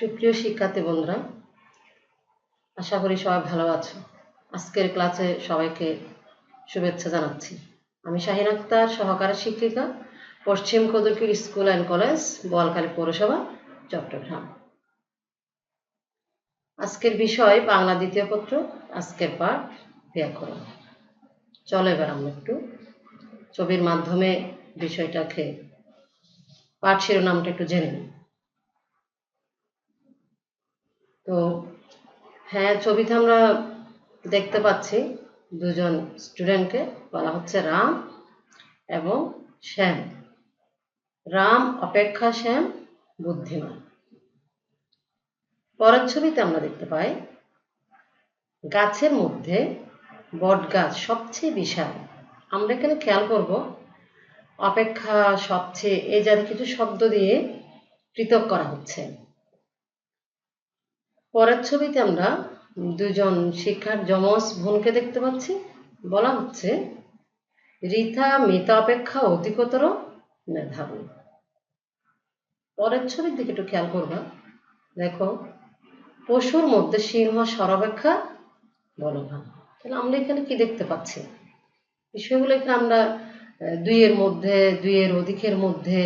সুপ্রিয় শিক্ষার্থী বন্ধুরা, আশা করি সবাই ভালো আছো। আজকের ক্লাসে সবাইকে শুভেচ্ছা জানাচ্ছি। আমি শাহিন আক্তার, সহকারী শিক্ষিকা, পশ্চিম কদরকির স্কুল অ্যান্ড কলেজ বোয়ালখালী পৌরসভা, চট্টগ্রাম। আজকের বিষয় বাংলা দ্বিতীয় পত্র, আজকের পাঠ, ব্যাকরণ। চলো এবার আমরা একটু ছবির মাধ্যমে বিষয়টাকে পাঠ শিরোনামটা একটু জেনে নিই। তো হ্যাঁ ছবিতে আমরা দেখতে পাচ্ছি দুজন স্টুডেন্টকে বলা হচ্ছে রাম এবং শ্যাম। রাম অপেক্ষা, শ্যাম বুদ্ধিমান। পরের ছবিতে আমরা দেখতে পাই, গাছের মধ্যে বট গাছ সবচেয়ে বিশাল। আমরা এখানে খেয়াল করব, অপেক্ষা সবচেয়ে, এই জাতীয় কিছু শব্দ দিয়ে পৃথক করা হচ্ছে। পরের ছবিতে আমরা দুজন শিক্ষার যমজ বোনকে দেখতে পাচ্ছি। বলা হচ্ছে রিথা মিতা অপেক্ষা অধিকতর মেধাবী। পরের ছবির দিকে একটু খেয়াল করবা। দেখো, পশুর মধ্যে সিংহ সর্বাপেক্ষা বলবান তাহলে আমরা এখানে কি দেখতে পাচ্ছি? বিষয়গুলো এখানে আমরা দুইয়ের মধ্যে, দুইয়ের অধিকের মধ্যে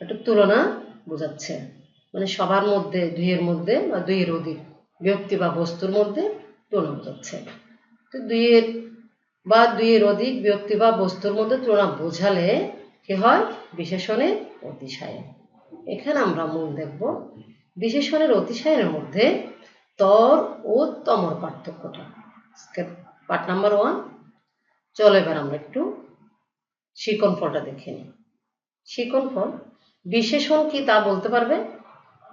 একটু তুলনা বোঝাচ্ছে। মানে সবার মধ্যে, দুইয়ের মধ্যে বা দুইয়ের অধিক ব্যক্তি বা বস্তুর মধ্যে তুলনা বোঝাচ্ছে তো দুইয়ের বা দুইয়ের অধিক ব্যক্তি বা বস্তুর মধ্যে তুলনা বোঝালে কি হয়? বিশেষণের অতিশায়ন এখানে আমরা মূল দেখব, বিশেষণের অতিশায়নের মধ্যে তর ও তমর পার্থক্যটা। Part number one. চলো এবার আমরা একটু শিকন ফলটা দেখে নিই। শিকন ফল, বিশেষণ কি তা বলতে পারবে?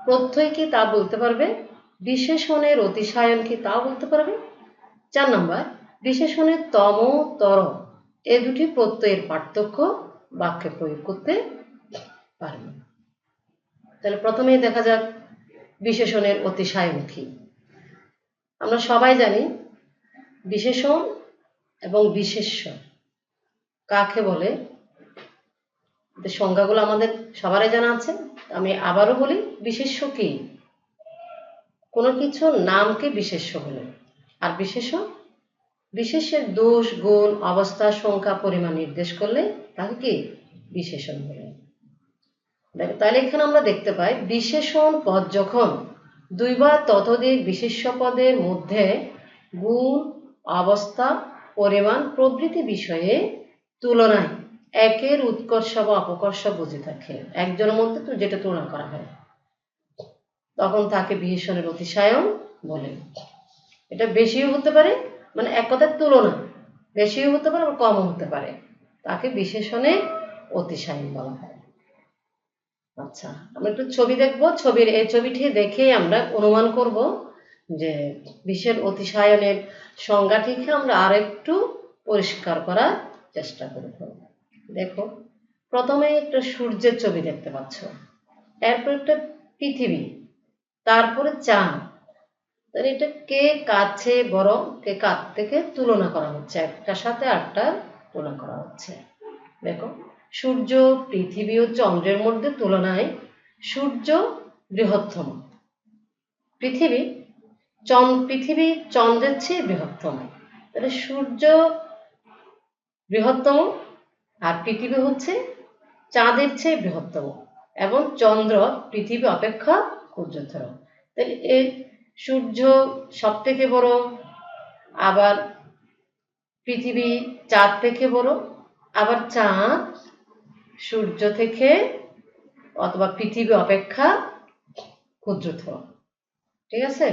প্রত্যয় কি তা বলতে পারবে? বিশেষণের অতিশায়ন কি তা বলতে পারবে? চার নম্বর বিশেষণের তম, তর, এ দুটি প্রত্যয়ের পার্থক্য বাক্যে প্রয়োগ করতে পারবে। তাহলে প্রথমেই দেখা যাক বিশেষণের অতিশায়ন কি। আমরা সবাই জানি বিশেষণ এবং বিশেষ্য কাকে বলে? সংজ্ঞাগুলো আমাদের সবারই জানা আছে, আমি আবারও বলি, বিশেষ্য কি? কোনো কিছু নামকে বিশেষ্য বলে। আর বিশেষ বিশেষের দোষ, গুণ, অবস্থা, সংখ্যা, পরিমাণ নির্দেশ করলে তাকে কি? বিশেষণ বলে। দেখো, তাহলে এখানে আমরা দেখতে পাই, বিশেষণ পদ যখন দুই বা ততোধিক বিশেষ্য পদের মধ্যে গুণ, অবস্থা, পরিমাণ প্রভৃতি বিষয়ে তুলনায় একের উৎকর্ষ বা অপকর্ষ বুঝে থাকে। একজনের মধ্যে তো যেটা তুলনা করা হয়। তখন তাকে বিশেষণের অতিশায়ন বলে। এটা বেশিও হতে পারে মানে এক কথার তুলনা। বেশিও হতে পারে আবার কমও হতে পারে। তাকে বিশেষণে অতিশায়ন বলা হয়। আচ্ছা আমরা একটু ছবি দেখব। ছবির এই ছবিটি দেখেই আমরা অনুমান করব যে বিশেষ অতিশায়নের সংজ্ঞাটিকে আমরা আর একটু পরিষ্কার করার চেষ্টা করব। দেখো, প্রথমে একটা সূর্যের ছবি দেখতে পাচ্ছ। এরপর একটা পৃথিবী, তারপরে চাঁদ। তাহলে এটা কে কাছে বড় কে কাত থেকে তুলনা করা হচ্ছে? একটার সাথে আটটার তুলনা করা হচ্ছে। দেখো, সূর্য, পৃথিবী ও চন্দ্রের মধ্যে তুলনায় সূর্য বৃহত্তম। পৃথিবী পৃথিবী চন্দ্রের চেয়ে বৃহত্তম। তাহলে সূর্য বৃহত্তম আর পৃথিবী হচ্ছে চাঁদের চেয়ে বৃহত্তম এবং চন্দ্র পৃথিবী অপেক্ষা ক্ষুদ্রতর তাহলে এই সূর্য সব থেকে বড়, আবার পৃথিবী চাঁদ থেকে বড়, আবার চাঁদ সূর্য থেকে অথবা পৃথিবী অপেক্ষা ক্ষুদ্রতর। ঠিক আছে?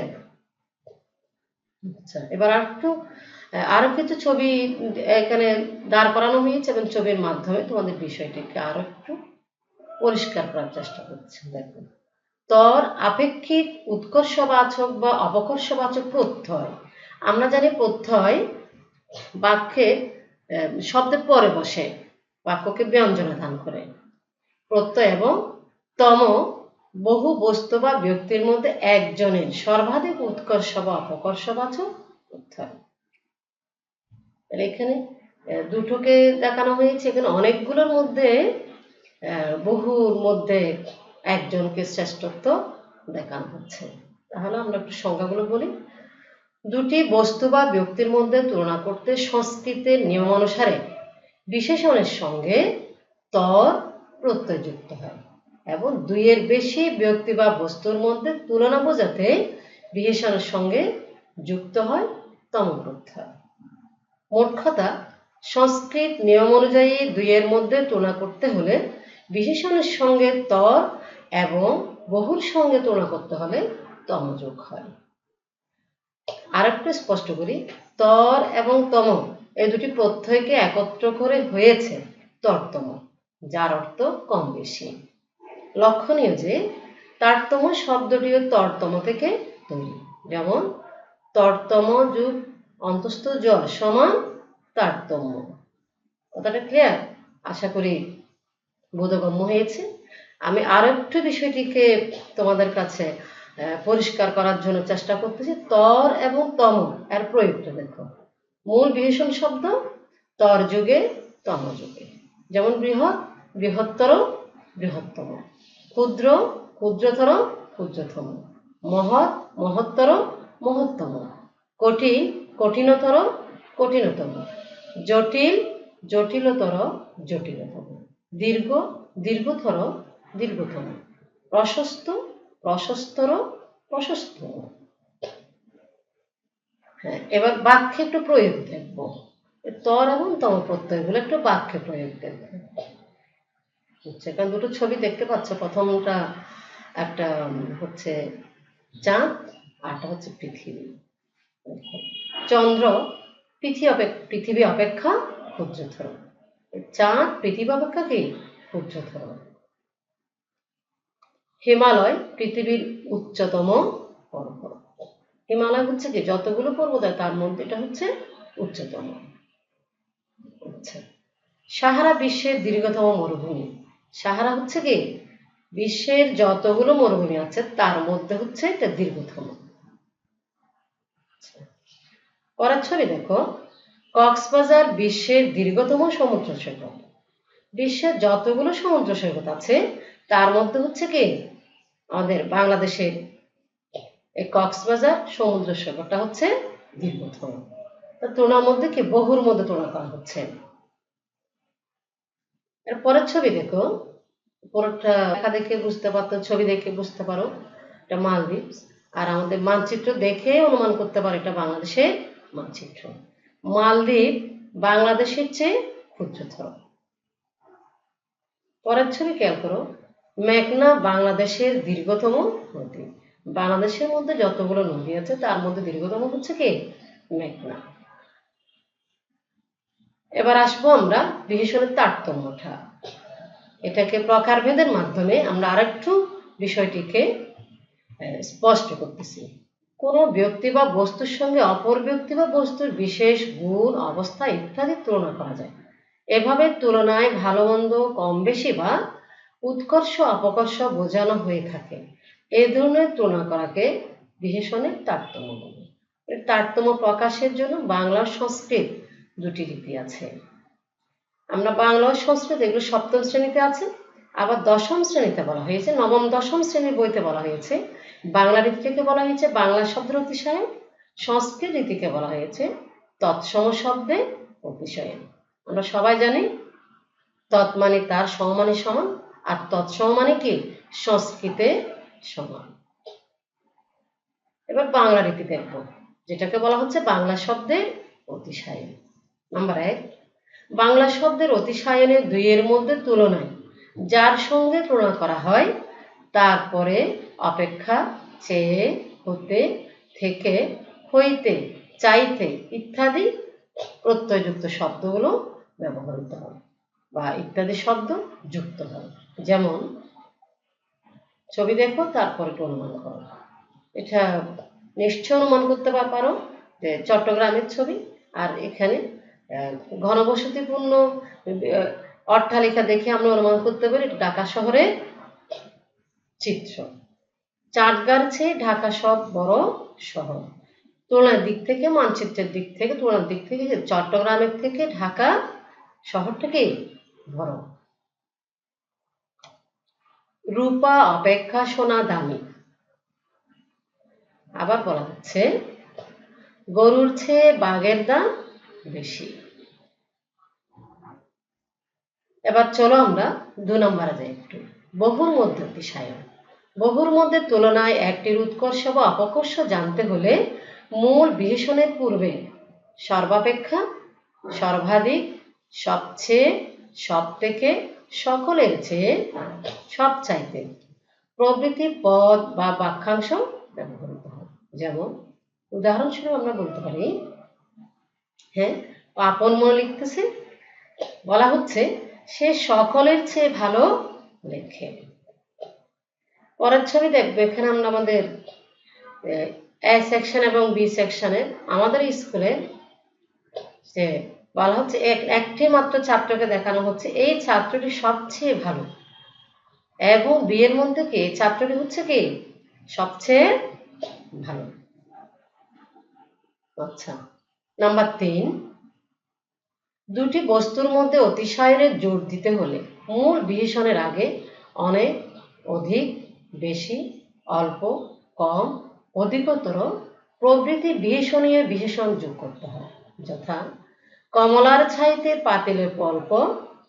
আচ্ছা এবার আর একটু আরও কিছু ছবি এখানে দাঁড় করানো হয়েছে এবং ছবির মাধ্যমে তোমাদের বিষয়টিকে আরও একটু পরিষ্কার করার চেষ্টা করছি, দেখুন। তর, আপেক্ষিক, উৎকর্ষবাচক বা অপকর্ষবাচক প্রত্যয়। আমরা জানি প্রত্যয় বাক্যে শব্দের পরে বসে, বাক্যকে ব্যঞ্জনা দান করে। প্রত্যয় এবং তম বহু বস্তু বা ব্যক্তির মধ্যে একজনের সর্বাধিক উৎকর্ষ বা অপকর্ষবাচক প্রত্যয়। তাহলে এখানে দুটোকে দেখানো হয়েছে। এখানে অনেকগুলোর মধ্যে বহুর মধ্যে একজনকে শ্রেষ্ঠত্ব দেখানো হচ্ছে। তাহলে আমরা একটু সংজ্ঞাগুলো বলি। দুটি বস্তু বা ব্যক্তির মধ্যে তুলনা করতে সংস্কৃতের নিয়ম অনুসারে বিশেষণের সঙ্গে তর প্রত্যয় যুক্ত হয় এবং দুইয়ের বেশি ব্যক্তি বা বস্তুর মধ্যে তুলনা বোঝাতে বিশেষণের সঙ্গে যুক্ত হয় তম প্রত্যয় কথা সংস্কৃত নিয়ম অনুযায়ী দুইয়ের মধ্যে তুলনা করতে হলে বিশেষণের সঙ্গে তর এবং বহুর সঙ্গে তুলনা করতে হলে তম যোগ হয়। আর একটু স্পষ্ট করি, তর এবং তম এই দুটি প্রত্যয়কে একত্র করে হয়েছে তরতম, যার অর্থ কম বেশি। লক্ষণীয় যে তারতম শব্দটিও তরতম থেকে তৈরি। যেমন তরতম যুগ অন্তস্থ জল সমান তারতম্য। কথাটা ক্লিয়ার আশা করি বোধগম্য হয়েছে। আমি আরও একটু বিষয়টিকে তোমাদের কাছে পরিষ্কার করার জন্য চেষ্টা করতেছি। তর এবং তম এর প্রয়োগটা দেখো। মূল বিশেষণ শব্দ, তর যুগে, তম যুগে। যেমন বৃহৎ, বৃহত্তর, বৃহত্তম। ক্ষুদ্র, ক্ষুদ্রতর, ক্ষুদ্রতম। মহৎ, মহত্তর, মহত্তম। কঠিন কঠিনতর, কঠিনতম। জটিল, জটিলতর, জটিলতম। দীর্ঘ, দীর্ঘতর, দীর্ঘতম। প্রশস্ত, প্রশস্তর, প্রশস্ত। হ্যাঁ এবার বাক্যে একটু প্রয়োগ দেখব। তর এবং তম প্রত্যয়গুলো একটু বাক্যে প্রয়োগ দেখব। কারণ দুটো ছবি দেখতে পাচ্ছ। প্রথমটা একটা হচ্ছে চাঁদ আরটা হচ্ছে পৃথিবী। চন্দ্র পৃথিবী অপেক্ষা ক্ষুদ্রতর। চাঁদ পৃথিবী অপেক্ষা কি ক্ষুদ্রতর। হিমালয় পৃথিবীর উচ্চতম পর্বত। হিমালয় হচ্ছে কি যতগুলো পর্বত তার মধ্যে এটা হচ্ছে উচ্চতম। আচ্ছা সাহারা বিশ্বের দীর্ঘতম মরুভূমি। সাহারা হচ্ছে কি? বিশ্বের যতগুলো মরুভূমি আছে, তার মধ্যে হচ্ছে এটা দীর্ঘতম। পরের ছবি দেখো। কক্সবাজার বিশ্বের দীর্ঘতম সমুদ্র সৈকত। বিশ্বের যতগুলো সমুদ্র সৈকত আছে, তার মধ্যে হচ্ছে কি? আমাদের বাংলাদেশের এই কক্সবাজার সমুদ্র সৈকতটা হচ্ছে দীর্ঘতম। তুলনার মধ্যে কি? বহুর মধ্যে তুলনা করা হচ্ছে। এর পরের ছবি দেখো। পরেরটা লেখা দেখে বুঝতে পারতো, ছবি দেখে বুঝতে পারো। এটা মালদ্বীপ আর আমাদের মানচিত্র দেখে অনুমান করতে পারো এটা বাংলাদেশের মানচিত্র। মালদ্বীপ বাংলাদেশের চেয়ে ক্ষুদ্রতর। পরের ছবি খেয়াল করো। মেঘনা বাংলাদেশের দীর্ঘতম নদী। বাংলাদেশের মধ্যে যতগুলো নদী আছে, তার মধ্যে দীর্ঘতম হচ্ছে কি? মেঘনা। এবার আসব আমরা বিশেষণের তারতম্যটা। এটাকে প্রকারভেদের মাধ্যমে আমরা আরেকটু বিষয়টিকে স্পষ্ট করতেছি। কোনো ব্যক্তি বা বস্তুর সঙ্গে অপর ব্যক্তি বা বস্তুর বিশেষ গুণ, অবস্থা ইত্যাদি তুলনা করা যায়। এভাবে তুলনায় ভালো, মন্দ, কম, বেশি বা উৎকর্ষ, অপকর্ষ বোঝানো হয়ে থাকে। এই ধরনের তুলনা করাকে বিশেষণের তারতম্য বলে। তারতম্য প্রকাশের জন্য বাংলা সংস্কৃত দুটি রীতি আছে। আমরা বাংলা ও সংস্কৃত এগুলো সপ্তম শ্রেণীতে আছে। আবার দশম শ্রেণীতে বলা হয়েছে, নবম, দশম শ্রেণির বইতে বলা হয়েছে, বাংলা রীতিকে বলা হয়েছে, বাংলা শব্দের অতিশয়, সংস্কৃত রীতিকে বলা হয়েছে, তৎসম শব্দে অতিশয়ন আমরা সবাই জানি, তৎ মানে তার সমমানে সমান, আর তৎসম মানে কি? সংস্কৃতে সমান। এবার বাংলা রীতি দেখব, যেটাকে বলা হচ্ছে বাংলা শব্দের অতিশায়ন নাম্বার এক, বাংলা শব্দের অতিশায়নের দুইয়ের মধ্যে তুলনায় যার সঙ্গে তুলনা করা হয়, তারপরে অপেক্ষা চেয়ে, হতে, থেকে, হইতে, চাইতে ইত্যাদি প্রত্যয়যুক্ত শব্দগুলো ব্যবহৃত হয় বা ইত্যাদি শব্দ যুক্ত হয়। যেমন, ছবি দেখো, তারপরে অনুমান করো। এটা নিশ্চয় অনুমান করতে পারো যে চট্টগ্রামের ছবি আর এখানে ঘনবসতিপূর্ণ অট্টালিকা দেখে আমরা অনুমান করতে পারি ঢাকা শহরের চিত্র। চাটগার চেয়ে ঢাকা সব বড় শহর। তুলনার দিক থেকে, মানচিত্রের দিক থেকে, তুলনার দিক থেকে চট্টগ্রামের থেকে ঢাকা শহরটা কি বড়? রূপা অপেক্ষা সোনা দামি। আবার বলা হচ্ছে, গরুর চেয়ে বাঘের দাম বেশি। এবার চলো আমরা দু নম্বরে যাই একটু। বহুর মধ্যে অতিশায়ন বহুর মধ্যে তুলনায় একটির উৎকর্ষ বা অপকর্ষ জানতে হলে মূল বিশেষণের পূর্বে সর্বাপেক্ষা সর্বাধিক, সবচেয়ে সব থেকে সকলের চেয়ে সব চাইতে প্রভৃতি পদ বা বাক্যাংশ ব্যবহৃত হয়। যেমন উদাহরণস্বরূপ আমরা বলতে পারি হ্যাঁ আপন মনে লিখতেছে, বলা হচ্ছে সে সকলের চেয়ে ভালো লেখে। পরের ছবি দেখব, এখানে আমরা আমাদের, এ সেকশন এবং বি সেকশনের আমাদের স্কুলে যে বলা হচ্ছে এক, একটি মাত্র ছাত্রকে দেখানো হচ্ছে। এই ছাত্রটি সবচেয়ে ভালো। এবং বিয়ের মধ্যে কি ছাত্রটি হচ্ছে কি সবচেয়ে ভালো? আচ্ছা নাম্বার তিন। দুটি বস্তুর মধ্যে অতিশয়ের জোর দিতে হলে মূল বিশেষণের আগে অনেক, অধিক, বেশি, অল্প, কম, অধিকতর প্রভৃতি বিশেষণীয় বিশেষণ যোগ করতে হয়, যথা কমলার ছাইতে পাতিলের অল্প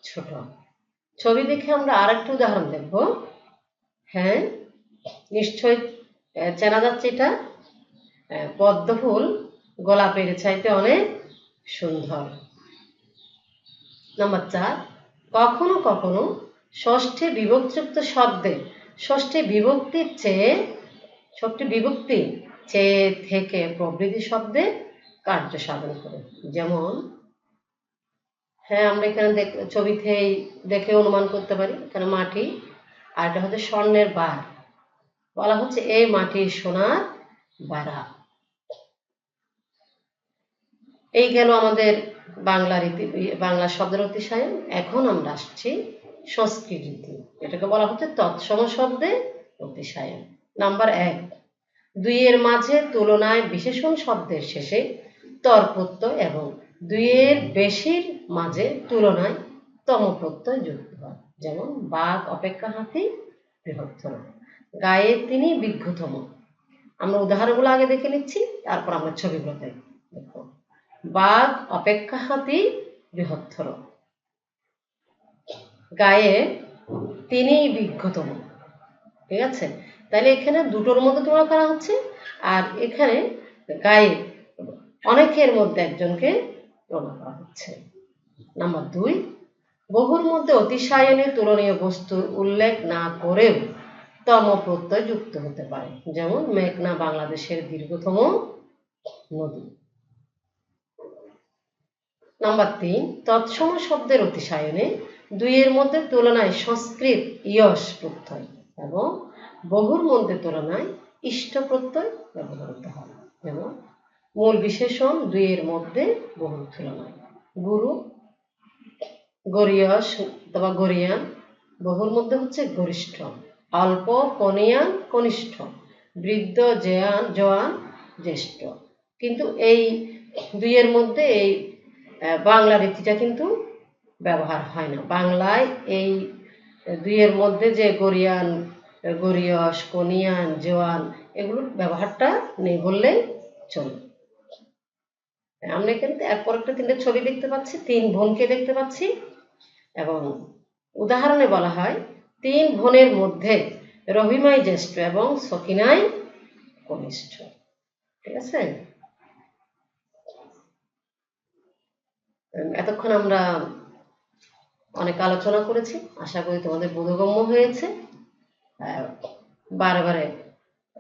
ছোট। ছবি দেখে আমরা আরেকটা উদাহরণ দেখব। হ্যাঁ নিশ্চয় চেনা যাচ্ছে এটা? পদ্ম ফুল গোলাপের চাইতে অনেক সুন্দর। নাম্বার চার, কখনো কখনো ষষ্ঠী বিভক্তিযুক্ত শব্দে, ষষ্ঠী বিভক্তির চেয়ে, ষষ্ঠী বিভক্তি চেয়ে থেকে প্রবৃতি শব্দে কার্য সাধন করে। যেমন হ্যাঁ আমরা এখানে ছবিতেই দেখে অনুমান করতে পারি, এখানে মাটি, আর এটা হচ্ছে স্বর্ণের বার। বলা হচ্ছে এই মাটি সোনার বারা। এই গেল আমাদের বাংলা রীতি বাংলা শব্দের অতিশায়ন। এখন আমরা আসছি সংস্কৃত রীতি। এটাকে বলা হচ্ছে তৎসম শব্দে অতিশায়ন। নাম্বার এক, দুইয়ের মাঝে তুলনায় বিশেষণ শব্দের শেষে তরপ্রত্যয় এবং দুইয়ের বেশির মাঝে তুলনায় তম প্রত্যয় যুক্ত হয়। যেমন বাঘ অপেক্ষা হাতি, বৃহত্তর। গায়ে তিনি বিজ্ঞতম আমরা উদাহরণগুলো আগে দেখে নিচ্ছি, তারপর আমরা ছবিগুলো দেখো বাঘ অপেক্ষা হাতি বৃহত্তর। গায়ে তিনি বিজ্ঞতম। ঠিক আছে? তাহলে এখানে দুটোর মধ্যে তুলনা করা হচ্ছে, আর এখানে গায়ে অনেকের মধ্যে একজনকে তুলনা করা হচ্ছে। নাম্বার দুই, বহুর মধ্যে অতিশায়নে তুলনীয় বস্তু উল্লেখ না করেও তম প্রত্যয় যুক্ত হতে পারে। যেমন মেঘনা বাংলাদেশের দীর্ঘতম নদী। নাম্বার তিন, তৎসম শব্দের অতিশায়নে দুইয়ের মধ্যে তুলনায় সংস্কৃত ইয়স প্রত্যয় এবং বহুর মধ্যে তুলনায় ইষ্ট প্রত্যয় ব্যবহৃত হয়। যেমন মূল বিশেষণ দুইয়ের মধ্যে বহুর তুলনায়। গুরু, গরিয়স অথবা গরিয়ান, বহুর মধ্যে হচ্ছে গরিষ্ঠ। অল্প, কনিয়ান, কনিষ্ঠ। বৃদ্ধ, জয়ান জওয়ান জ্যেষ্ঠ। কিন্তু এই দুইয়ের মধ্যে এই বাংলা রীতিটা কিন্তু ব্যবহার হয় না। বাংলায় এই দুইয়ের মধ্যে যে গরিয়ান, গরিয়স, কনিয়ান, জোয়ান, এগুলোর ব্যবহারটা নেই বললেই চলে। আমরা এখানে একপর একটা তিনটে ছবি দেখতে পাচ্ছি, তিন বোনকে দেখতে পাচ্ছি এবং উদাহরণে বলা হয়, তিন বোনের মধ্যে রহিমাই জ্যেষ্ঠ এবং সকিনাই কনিষ্ঠ। ঠিক আছে? এতক্ষণ আমরা অনেক আলোচনা করেছি। আশা করি তোমাদের বোধগম্য হয়েছে। বারে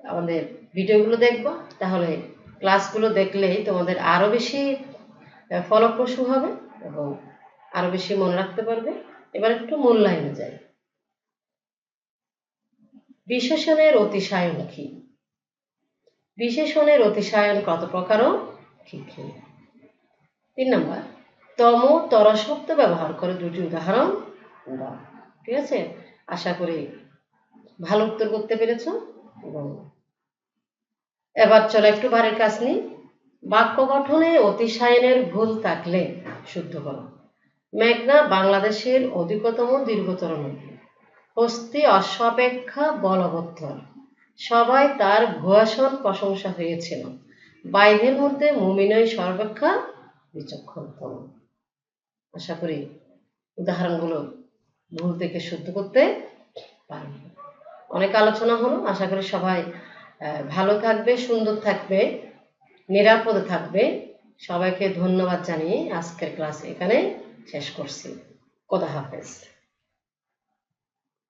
আমাদের ভিডিওগুলো দেখবা। তাহলে ক্লাসগুলো দেখলেই তোমাদের আরও বেশি ফলপ্রসূ হবে এবং আরও বেশি মনে রাখতে পারবে। এবার একটু মূল্যায়নে যাই। বিশেষণের অতিশায়ন কি? বিশেষণের অতিশায়ন কত প্রকারও? কি কি? তিন নম্বর। তম তর শব্দ ব্যবহার করে দুটি উদাহরণ দাও ঠিক আছে? আশা করি ভালো উত্তর করতে পেরেছ? এবার চলো একটু বারের কাজ নিই। বাক্য গঠনে অতিশায়নের ভুল থাকলে শুদ্ধ করো। মেঘনা বাংলাদেশের অধিকতম দীর্ঘতর নদী। হস্তি অশ্বাপেক্ষা বলবত্তর। সবাই তার ভুয়াসন প্রশংসা হয়েছিল বাইবের মধ্যে মুমিনই সর্বাপেক্ষা বিচক্ষণতম আশা করি উদাহরণগুলো ভুল থেকে শুদ্ধ করতে পারব। অনেক আলোচনা হলো। আশা করি সবাই ভালো থাকবে, সুন্দর থাকবে, নিরাপদে থাকবে। সবাইকে ধন্যবাদ জানিয়ে আজকের ক্লাস এখানে শেষ করছি। কথা হাফেজ।